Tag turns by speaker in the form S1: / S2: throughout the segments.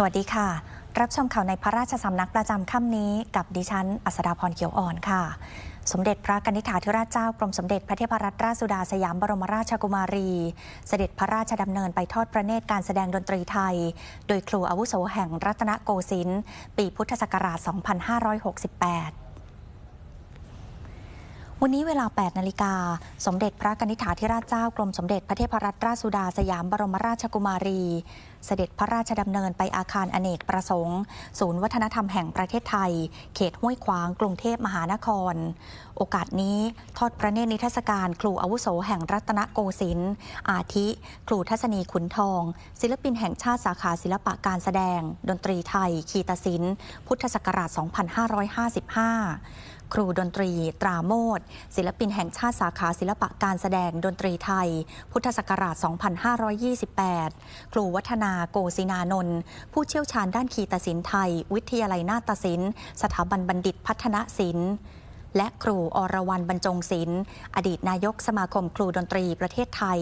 S1: สวัสดีค่ะ รับชมข่าวในพระราชสำนักประจำค่ำนี้ กับดิฉัน อัสดาพรเขียวอ่อนค่ะ สมเด็จพระกนิษฐาธิราชเจ้ากรมสมเด็จพระเทพรัตนราชสุดาสยามบรมราชกุมารี เสด็จพระราชดำเนินไปทอดพระเนตรการแสดงดนตรีไทย โดยครูอาวุโสแห่งรัตนโกสินทร์ปีพุทธศักราช 2568 วันนี้เวลา 8 นาฬิกา สมเด็จพระกนิษฐาธิราชเจ้ากรมสมเด็จพระเทพรัตนราชสุดาสยามบรมราชกุมารี เสด็จพระราชดำเนินไปอาคารอเนกประสงค์ ศูนย์วัฒนธรรมแห่งประเทศไทย เขตห้วยขวางกรุงเทพมหานคร โอกาสนี้ทอดพระเนตรนิทรรศการครูอาวุโสแห่งรัตนโกสินทร์อาทิ ครูทัศนีขุนทอง ศิลปินแห่งชาติสาขาศิลปะการแสดง ดนตรีไทย คีตศิลป์พุทธศักราช 2555 ครูดนตรี ตราโมดศิลปินแห่งชาติสาขาศิลปะการแสดงดนตรีไทย พุทธศักราช 2528 ครูวัฒนาโกศินานนท์ผู้เชี่ยวชาญด้านคีตศิลป์ไทย วิทยาลัยนาฏศิลป์ สถาบันบัณฑิตพัฒนศิลป์และครูอรวรรณบรรจงศิลป์อดีตนายกสมาคมครูดนตรีประเทศไทย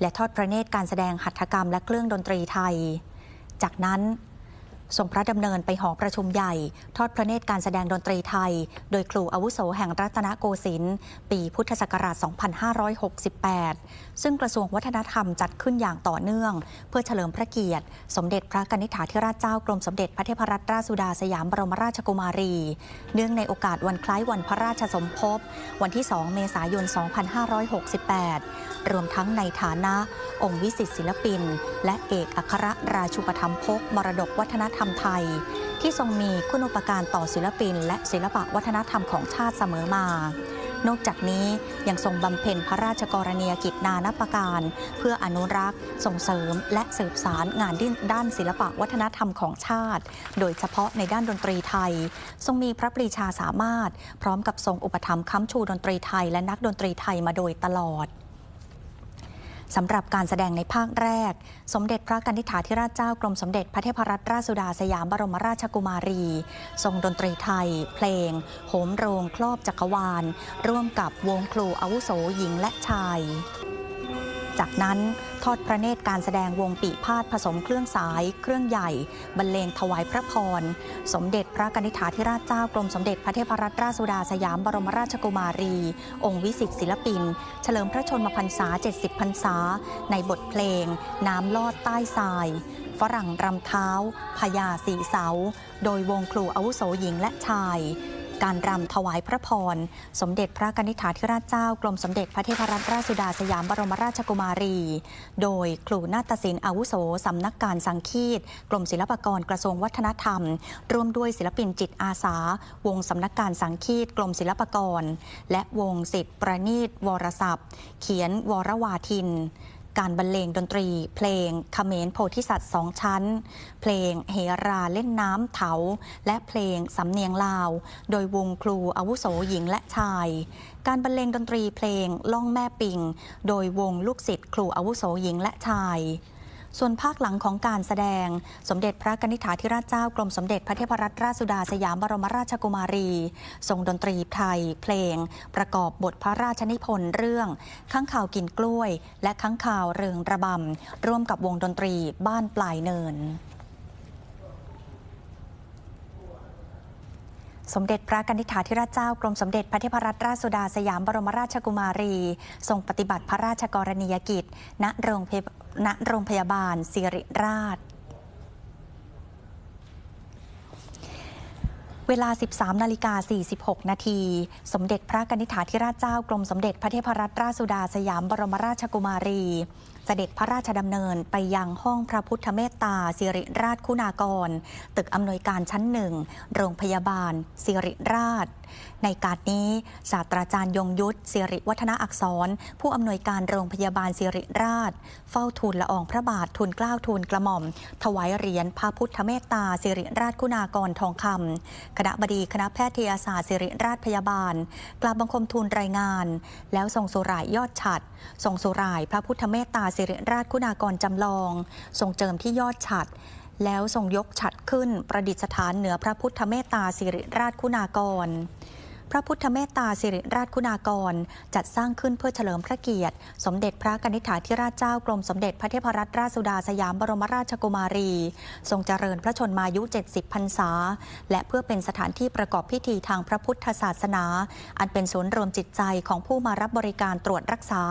S1: และทอดพระเนตรการแสดงหัตถกรรมและเครื่องดนตรีไทย จากนั้น ทรงพระดำเนินไปหอประชุมใหญ่ ทอดพระเนตรการแสดงดนตรีไทย โดยครูอาวุโสแห่งรัตนโกสินทร์ปีพุทธศักราช 2568 ซึ่งกระทรวงวัฒนธรรมจัดขึ้นอย่างต่อเนื่อง เพื่อเฉลิมพระเกียรติ สมเด็จพระกนิษฐาธิราชเจ้ากรมสมเด็จพระเทพรัตนราชสุดาสยามบรมราชกุมารี เนื่องในโอกาสวันคล้ายวันพระราชสมภพ วันที่ 2 เมษายน 2568 รวมทั้งในฐานะ องค์วิสิตศิลปิน และเอกอัครราชูปถัมภกมรดกวัฒนธรรมไทย ที่ทรงมีคุณูปการต่อศิลปิน และศิลปะวัฒนธรรมของชาติเสมอมา นอกจากนี้ยังทรงบำเพ็ญพระราชกรณียกิจนานับประการ เพื่ออนุรักษ์ ส่งเสริม และสืบสารงานด้านศิลปะวัฒนธรรมของชาติ โดยเฉพาะในด้านดนตรีไทย ทรงมีพระปรีชาสามารถ พร้อมกับทรงอุปถัมภ์ค้ำชูดนตรีไทย และนักดนตรีไทยมาโดยตลอด สำหรับการแสดงในภาคแรก สมเด็จพระกนิษฐาธิราชเจ้ากรมสมเด็จพระเทพรัตนราชสุดาสยามบรมราชกุมารี ทรงดนตรีไทย เพลง โหมโรง ครอบจักรวาล ร่วมกับวงครูอาวุโสหญิงและชาย จากนั้นทอดพระเนตรการแสดงวงปีพาดผสมเครื่องสาย เครื่องใหญ่ บรรเลงถวายพระพร สมเด็จพระกนิษฐาธิราชเจ้ากรมสมเด็จพระเทพรัตนราชสุดาสยามบรมราชกุมารี องค์วิสิตศิลปิน เฉลิมพระชนมพรรษา 70 พรรษา ในบทเพลง น้ำลอดใต้ทราย ฝรั่งรำเท้าพญาสีเสา โดยวงครูอาวุโสหญิงและชาย การรำถวายพระพร สมเด็จพระกนิษฐาธิราชเจ้ากรมสมเด็จพระเทพรัตนราชสุดาสยามบรมราชกุมารี โดยครูนาฏศิลป์อาวุโสสำนักการสังคีตกรมศิลปากรกระทรวงวัฒนธรรม ร่วมด้วยศิลปินจิตอาสา วงสำนักการสังคีตกรมศิลปากร และวงสิทธิ์ประณีตวรศัพท์ เขียนวรวาทิน การบรรเลงดนตรี เพลงเขมรโพธิสัตว์สองชั้น เพลงเฮราเล่นน้ำเถา และเพลงสำเนียงลาว โดยวงครูอาวุโสหญิงและชาย การบรรเลงดนตรีเพลงล่องแม่ปิง โดยวงลูกศิษย์ครูอาวุโสหญิงและชาย ส่วนภาคหลังของการแสดง สมเด็จพระกนิษฐาธิราชเจ้ากรมสมเด็จพระเทพรัตนราชสุดาสยามบรมราชกุมารี ทรงดนตรีไทย เพลง ประกอบบทพระราชนิพนธ์เรื่องข้างข่าวกินกล้วย และข้างข่าวเริงระบำร่วมกับวงดนตรีบ้านปลายเนิน สมเด็จพระกนิษฐาธิราชเจ้ากรมสมเด็จพระเทพรัตนราชสุดาสยามบรมราชกุมารี ทรงปฏิบัติพระราชกรณียกิจ ณโรงพยาณโรงพยาบาลสิริราชเวลา 13 นาฬิกา 46 นาที สมเด็จพระกนิษฐาธิราชเจ้ากรมสมเด็จพระเทพรัตนราชสุดาสยามบรมราชกุมารี เสด็จพระราชดำเนินไปยังห้องพระพุทธเมตตาสิริราชคุณากร ตึกอำนวยการชั้นหนึ่ง โรงพยาบาลสิริราช ในการนี้ศาสตราจารย์ยงยุทธสิริวัฒนาอักษร ผู้อำนวยการโรงพยาบาลสิริราช เฝ้าทูลละอองพระบาททูลเกล้าทูลกระหม่อม ถวายเหรียญพระพุทธเมตตาสิริราชคุณากรทองคำคณะบดีคณะแพทยศาสตร์สิริราชพยาบาล กราบบังคมทูลรายงาน แล้วส่งสุรายยอดฉัดส่งสุรายพระพุทธเมตตาสิริราชคุณากรจำลอง ทรงเจิมที่ยอดฉัดแล้วทรงยกฉัดขึ้นประดิษฐานเหนือพระพุทธเมตตาสิริราชคุณากร ระพุทธเมตตาสิริราชคุณากร จัดสร้างขึ้นเพื่อเฉลิมพระเกียรติ สมเด็จพระกนิษฐาธิราชเจ้ากรมสมเด็จพระเทพรัตนราชสุดาสยามบรมราชกุมารี ทรงเจริญพระชนมายุ 70 พรรษา และเพื่อเป็นสถานที่ประกอบพิธีทางพระพุทธศาสนา อันเป็นศูนย์รวมจิตใจของผู้มารับบริการตรวจรักษา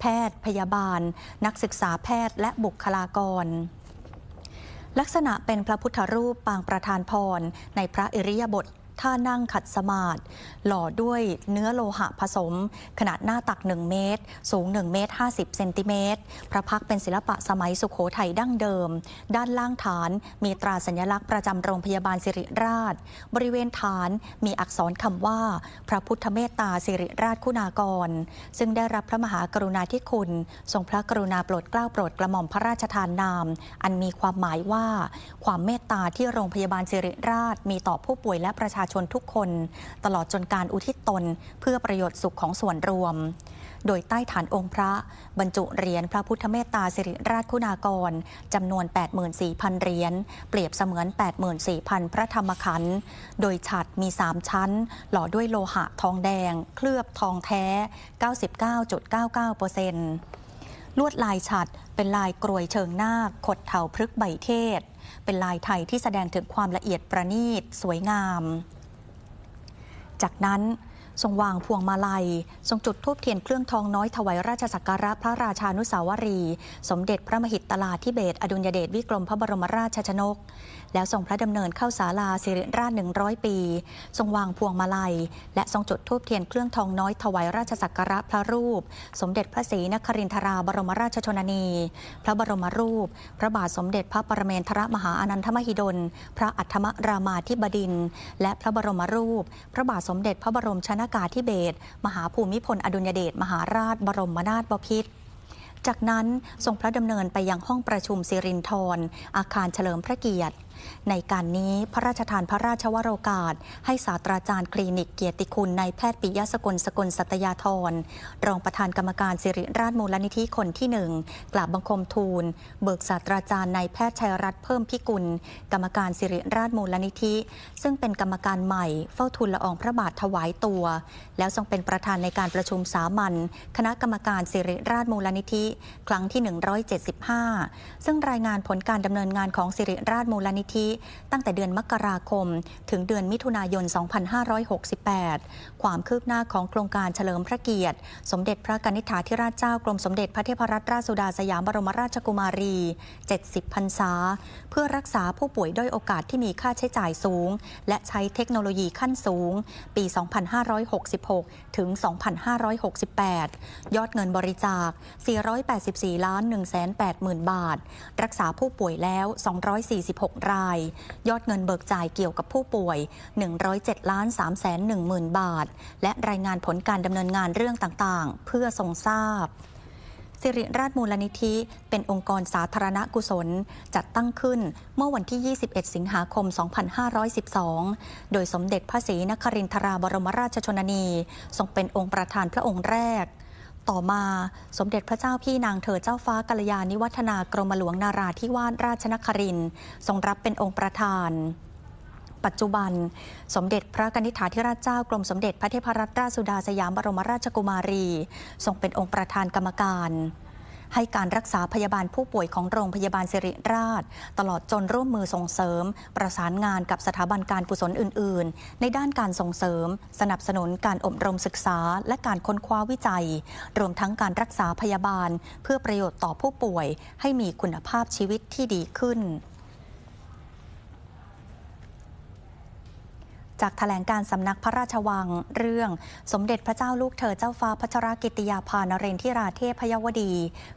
S1: แพทย์ พยาบาล นักศึกษาแพทย์และบุคลากรลักษณะเป็นพระพุทธรูปปางประธานพร ในพระอิริยาบถ ท่านั่งขัดสมาธิหล่อด้วยเนื้อโลหะผสม ขนาดหน้าตัก 1 เมตร สูง 1 เมตร 50 เซนติเมตร พระพักเป็นศิลปะสมัยสุขโขทัยดั้งเดิม ด้านล่างฐานมีตราสัญลักษณ์ประจำโรงพยาบาลสิริราช บริเวณฐานมีอักษรคำว่า พระพุทธเมตตาสิริราชคุณากร ซึ่งได้รับพระมหากรุณาธิคุณ ทรงพระกรุณาโปรดเกล้าโปรดกระหม่อมพระราชทานนาม อันมีความหมายว่า ความเมตตาที่โรงพยาบาลสิริราช มีต่อผู้ป่วยและประชาชนทุกคน ตลอดจนการอุทิศตนเพื่อประโยชน์สุขของส่วนรวม โดยใต้ฐานองค์พระ บรรจุเหรียญพระพุทธเมตตาสิริราชคุณากรจำนวน 84,000เหรียญเปรียบเสมือน 84,000 พระธรรมขันธ์โดยฉัดมี 3 ชั้น หล่อด้วยโลหะทองแดง เคลือบทองแท้ 99.99%ลวดลายฉัดเป็นลายกรวยเชิงหน้าขดเถาพฤกใบเทศ เป็นลายไทยที่แสดงถึงความละเอียดประณีต สวยงาม จากนั้น ทรงวางพวงมาลัย ทรงจุดธูปเทียนเครื่องทองน้อยถวายราชสักการะพระราชานุสาวรี สมเด็จพระมหิตลาธิเบศอดุลยเดชวิกรมพระบรมราชชนก แล้วทรงพระดำเนินเข้าศาลาสิริราช 100 ปี ทรงวางพวงมาลัย และทรงจุดธูปเทียนเครื่องทองน้อยถวายราชสักการะพระรูป สมเด็จพระศรีนครินทราบรมราชชนนี พระบรมรูป พระบาทสมเด็จพระปรเมนทรมหาอนันทมหิดล พระอัฏฐมรามาธิบดิน และพระบรมรูป พระบาทสมเด็จพระบรมชนากาธิเบศรมหาภูมิพลอดุลยเดชมหาราชบรมนาถบพิตรจากนั้นทรงพระดำเนินไปยังห้องประชุมสิรินธรอาคารเฉลิมพระเกียรติ ในการนี้พระราชทานพระราชวโรกาส ให้ศาสตราจารย์คลินิกเกียรติคุณนายแพทย์ปิยะสกลสกลสัตยาธร รองประธานกรรมการสิริราชมูลนิธิคนที่หนึ่งกราบบังคมทูล เบิกศาสตราจารย์นายแพทย์ชัยรัตน์เพิ่มพิกุล กรรมการสิริราชมูลนิธิ ซึ่งเป็นกรรมการใหม่เฝ้าทูลละอองพระบาทถวายตัว แล้วทรงเป็นประธานในการประชุมสามัญคณะกรรมการสิริราชมูลนิธิ ครั้งที่ 175 ซึ่งรายงานผลการดำเนินงานของสิริราชมูลนิธิตั้งแต่เดือนมกราคม ถึงเดือนมิถุนายน 2568 ความคืบหน้าของโครงการเฉลิมพระเกียรติ สมเด็จพระกนิษฐาธิราชเจ้ากรมสมเด็จพระเทพรัตนราชสุดาสยามบรมราชกุมารี 70 พรรษา เพื่อรักษาผู้ป่วยด้อยโอกาสที่มีค่าใช้จ่ายสูง และใช้เทคโนโลยีขั้นสูง ปี 2566 ถึง 2568 ยอดเงินบริจาค 484 ล้าน180,000 บาท รักษาผู้ป่วยแล้ว 246 รายยอดเงินเบิกจ่ายเกี่ยวกับผู้ป่วย 107ล้าน3 1 0 0 0 0บาท และรายงานผลการดำเนินงานเรื่องต่างๆ เพื่อทรงทราบสิริราชมูลนิธิ เป็นองค์กรสาธารณกุศล จัดตั้งขึ้นเมื่อวันที่ 21 สิงหาคม 2512 โดยสมเด็จพระศรีนครินทราบรมราชชนนี ทรงเป็นองค์ประธานพระองค์แรก ต่อมาสมเด็จพระเจ้าพี่นางเธอเจ้าฟ้ากัลยาณิวัฒนากรมหลวงนาราธิวาสราชนครินทรงรับเป็นองค์ประธาน ปัจจุบัน สมเด็จพระนิษฐาธิราชเจ้ากรมสมเด็จพระเทพรัตนราชสุดาสยามบรมราชกุมารี ทรงเป็นองค์ประธานกรรมการ ให้การรักษาพยาบาลผู้ป่วยของโรงพยาบาลสิริราช ตลอดจนร่วมมือส่งเสริม ประสานงานกับสถาบันการกุศลอื่น ๆ ในด้านการส่งเสริม สนับสนุนการอบรมศึกษา และการค้นคว้าวิจัย รวมทั้งการรักษาพยาบาล เพื่อประโยชน์ต่อผู้ป่วย ให้มีคุณภาพชีวิตที่ดีขึ้น จากแถลงการสำนักพระราชวังเรื่อง สมเด็จพระเจ้าลูกเธอเจ้าฟ้าพัชรกิติยาภานเรนทิราเทพยวดี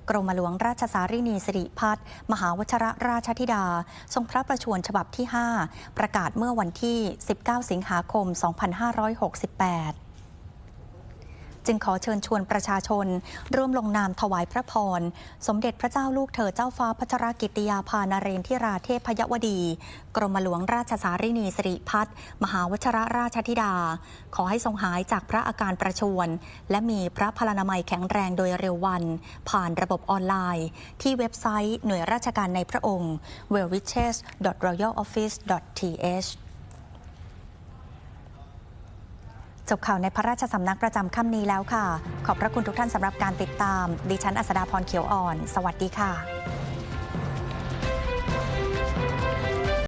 S1: กรมหลวงราชสารินีสิริพัฒน์มหาวชรราชธิดา ทรงพระประชวรฉบับที่ 5 ประกาศเมื่อวันที่ 19 สิงหาคม 2568 จึงขอเชิญชวนประชาชน ร่วมลงนามถวายพระพร สมเด็จพระเจ้าลูกเธอเจ้าฟ้าพัชรกิติยาภานเรนทิราเทพยวดี กรมหลวงราชสารินีสิริพัฒมหาวชรราชธิดา ขอให้ทรงหายจากพระอาการประชวรและมีพระพลานามัยแข็งแรงโดยเร็ววัน ผ่านระบบออนไลน์ ที่เว็บไซต์หน่วยราชการในพระองค์ w e l l w i c h e s royaloffice th จบข่าวในพระราชสำนักประจำค่ำนี้แล้วค่ะ ขอบพระคุณทุกท่านสำหรับการติดตาม ดิฉันอัสดาพรเขียวอ่อน สวัสดีค่ะ